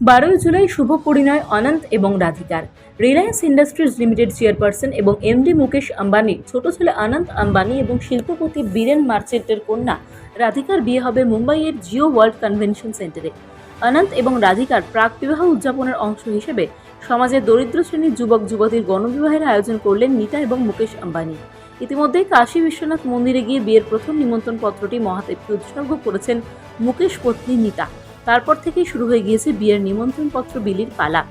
বারোই জুলাই শুভ পরিণয় অনন্ত এবং রাধিকার। রিলায়েন্স ইন্ডাস্ট্রিজ লিমিটেড চেয়ারপারসন এবং এমডি মুকেশ আম্বানির ছোট ছেলে অনন্ত আম্বানি এবং শিল্পপতি বীরেন মার্চেন্টের কন্যা। রাধিকার বিয়ে হবে মুম্বাইয়ের জিও ওয়ার্ল্ড কনভেনশন সেন্টারে। অনন্ত এবং রাধিকার প্রাক বিবাহ উদযাপনের অংশ হিসেবে সমাজের দরিদ্র শ্রেণির যুবক, যুবতীর গণবিবাহের আয়োজন করলেন নিতা এবং মুকেশ আম্বানি। ইতিমধ্যেই কাশী বিশ্বনাথ মন্দিরে গিয়ে বিয়ের প্রথম নিমন্ত্রণ পত্রটি মহাদেবকে উৎসর্গ করেছেন মুকেশ পত্নী নিতা। তারপর থেকেই শুরু হয়ে গিয়েছে বিয়ের নিমন্ত্রণ পত্র বিলির পালা।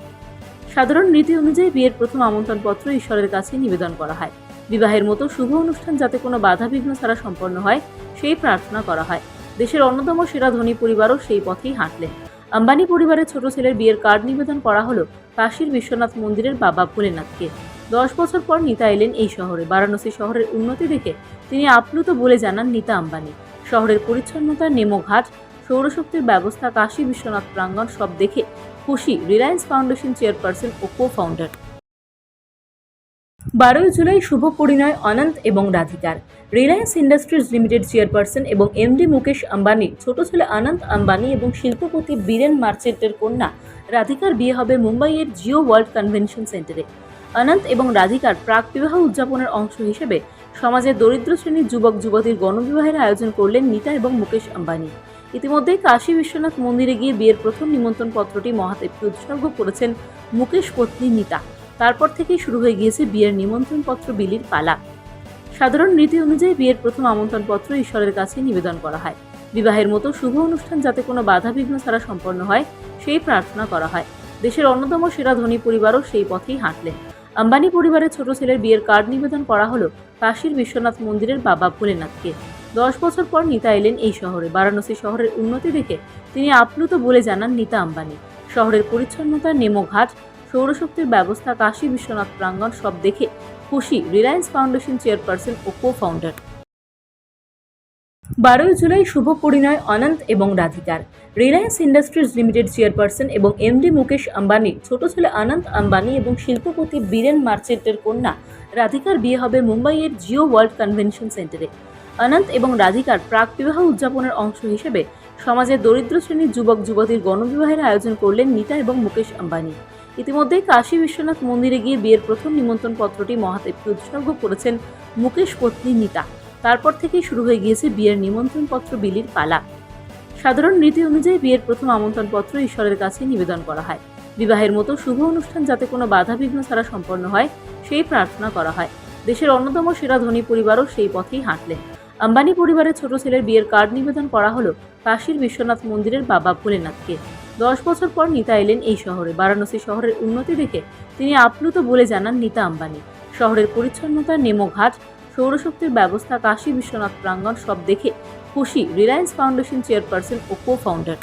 সাধারণ রীতি অনুযায়ী বিয়ের প্রথম আমন্ত্রণ পত্র ঈশ্বরের কাছে নিবেদন করা হয়। বিবাহের মতো শুভ অনুষ্ঠান যাতে কোনো বাধা বিঘ্ন ছাড়া সম্পন্ন হয়, সেই প্রার্থনা করা হয়। দেশের অন্যতম সেরা ধনী পরিবারও সেই পথেই হাঁটলেন। আম্বানি পরিবারের ছোট ছেলের বিয়ের কার্ড নিবেদন করা হলো কাশীর বিশ্বনাথ মন্দিরের বাবা ভোলেনাথকে। দশ বছর পর নিতা এলেন এই শহরে। বারাণসী শহরের উন্নতি দেখে তিনি আপ্লুত বলে জানান নিতা আম্বানি। শহরের পরিচ্ছন্নতা নেমোঘাট সৌরশক্তির ব্যবস্থা কাশী বিশ্বনাথ প্রাঙ্গণ সব দেখে খুশি রিলায়েন্স ফাউন্ডেশন চেয়ারপারসন ও কো ফাউন্ডার বারোই জুলাই শুভ পরিণয় অনন্ত এবং রাধিকার। রিলায়েন্স ইন্ডাস্ট্রিজ লিমিটেড চেয়ারপারসন এবং এমডি মুকেশ আম্বানির ছোট ছেলে অনন্ত আম্বানি এবং শিল্পপতি বীরেন মার্চেন্টের কন্যা। রাধিকার বিয়ে হবে মুম্বাইয়ের জিও ওয়ার্ল্ড কনভেনশন সেন্টারে। অনন্ত এবং রাধিকার প্রাক বিবাহ উদযাপনের অংশ হিসেবে সমাজের দরিদ্র শ্রেণির যুবক যুবতীর গণবিবাহের আয়োজন করলেন নিতা এবং মুকেশ আম্বানি। ইতিমধ্যেই কাশী বিশ্বনাথ মন্দিরে গিয়ে বিয়ের প্রথম নিমন্ত্রণ পত্রটি মহাদেবকে উৎসর্গ করেছেন মুকেশ পত্নী নিতা। তারপর থেকেই শুরু হয়ে গিয়েছে বিয়ের নিমন্ত্রণ পত্র বিলির পালা। সাধারণ রীতি অনুযায়ী বিয়ের প্রথম আমন্ত্রণ পত্র ঈশ্বরের কাছে নিবেদন করা হয়। বিবাহের মতো শুভ অনুষ্ঠান যাতে কোনো বাধা বিঘ্ন ছাড়া সম্পন্ন হয়, সেই প্রার্থনা করা হয়। দেশের অন্যতম সেরা ধনী পরিবারও সেই পথেই হাঁটলেন। আম্বানি পরিবারের ছোট ছেলের বিয়ের কার্ড নিবেদন করা হলো কাশীর বিশ্বনাথ মন্দিরের বাবা ভোলেনাথকে। দশ বছর পর নিতা এলেন এই শহরে। বারাণসী শহরের উন্নতি দেখে তিনি আপ্লুত বলে জানান নিতা আম্বানি। শহরের পরিচ্ছন্নতা, নেমোঘাট, সৌরশক্তির ব্যবস্থা, কাশী বিশ্বনাথ প্রাঙ্গণ সব দেখে খুশি রিলায়েন্স ফাউন্ডেশন চেয়ারপারসন ও কো ফাউন্ডার বারোই জুলাই শুভ পরিণয় অনন্ত এবং রাধিকার। রিলায়েন্স ইন্ডাস্ট্রিজ লিমিটেড চেয়ারপারসন এবং এমডি মুকেশ আম্বানি ছোট ছেলে অনন্ত আম্বানি এবং শিল্পপতি বীরেন মার্চেন্টের কন্যা রাধিকার বিয়ে হবে মুম্বাইয়ের জিও ওয়ার্ল্ড কনভেনশন সেন্টারে। অনন্ত এবং রাধিকার প্রাক বিবাহ উদযাপনের অংশ হিসেবে সমাজের দরিদ্র শ্রেণির যুবক, যুবতীর গণবিবাহের আয়োজন করলেন নিতা এবং মুকেশ আম্বানি। ইতিমধ্যেই কাশী বিশ্বনাথ মন্দিরে গিয়ে বিয়ের প্রথম নিমন্ত্রণ পত্রটি মহাদেবকে উৎসর্গ করেছেন মুকেশ পত্নী নিতা। তারপর থেকেই শুরু হয়ে গিয়েছে বিয়ের নিমন্ত্রণ পত্র বিলির পালা। সাধারণ রীতি অনুযায়ী বিয়ের প্রথম আমন্ত্রণ পত্র ঈশ্বরের কাছে নিবেদন করা হয়। বিবাহের মতো শুভ অনুষ্ঠান যাতে কোনো বাধা বিঘ্ন ছাড়া সম্পন্ন হয়, সেই প্রার্থনা করা হয়। দেশের অন্যতম সেরা ধনী পরিবারও সেই পথেই হাঁটলেন। আম্বানি পরিবারের ছোট ছেলের বিয়ের কার্ড নিবেদন করা হলো কাশীর বিশ্বনাথ মন্দিরের বাবা ভোলেনাথকে। দশ বছর পর নিতা এলেন এই শহরে। বারাণসী শহরের উন্নতি দেখে তিনি আপ্লুত বলে জানান নিতা আম্বানি। শহরের পরিচ্ছন্নতা, নেমঘাট, সৌরশক্তির ব্যবস্থা, কাশী বিশ্বনাথ প্রাঙ্গণ সব দেখে খুশি রিলায়েন্স ফাউন্ডেশন চেয়ারপারসন ও কো ফাউন্ডার